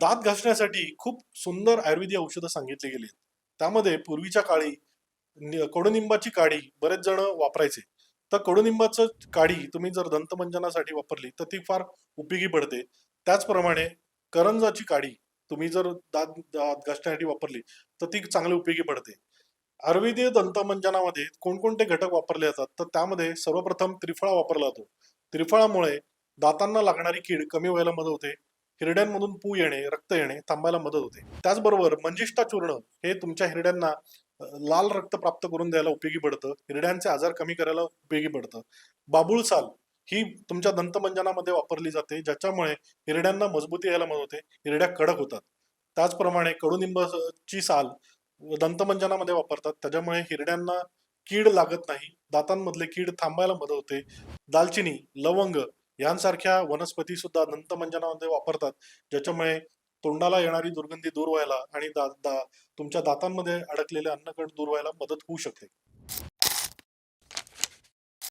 दात घासण्यासाठी खूप सुंदर आयुर्वेदिक औषधं सांगितली गेली त्यामध्ये पूर्वीच्या काळी कडुनिंबाची काडी बरेच जण वापरायचे. तर कडुनिंबाचं काडी तुम्ही जर दंतमंजनासाठी वापरली तर ती फार उपयोगी पडते. त्याचप्रमाणे करंजाची काडी तुम्ही जर दात दात घासण्यासाठी वापरली तर ती चांगली उपयोगी पडते. आयुर्वेदीय दंतमंजनामध्ये कोणकोणते घटक वापरले जातात तर त्यामध्ये सर्वप्रथम त्रिफळा वापरला जातो. त्रिफळामुळे दातांना लागणारी कीड कमी व्हायला मदत होते. हिरड्यांमधून पू येणे रक्त येणे थांबायला मदत होते. त्याचबरोबर मंजिष्ठा चूर्ण हे तुमच्या हिरड्यांना लाल रक्त प्राप्त करून द्यायला उपयोगी पडतं. हिरड्यांचे आजार कमी करायला उपयोगी पडतं. बाबुळ साल ही तुमच्या दंतमंजनामध्ये वापरली जाते ज्याच्यामुळे हिरड्यांना मजबूती यायला मदत होते. हिरड्या कडक होतात. त्याचप्रमाणे कडुनिंबाची साल दंतमंजनामध्ये वापरतात. त्याच्यामुळे हिरड्यांना कीड लागत नाही. दातांमधले कीड थांबायला मदत होते. दालचिनी लवंग यांसारख्या वनस्पती सुद्धा दंतमंजनामध्ये वापरतात ज्याच्यामुळे तोंडाला येणारी दुर्गंधी दूर व्हायला आणि दा, दा, तुमच्या दातांमध्ये अडकलेले अन्नकण दूर व्हायला मदत होऊ शकते.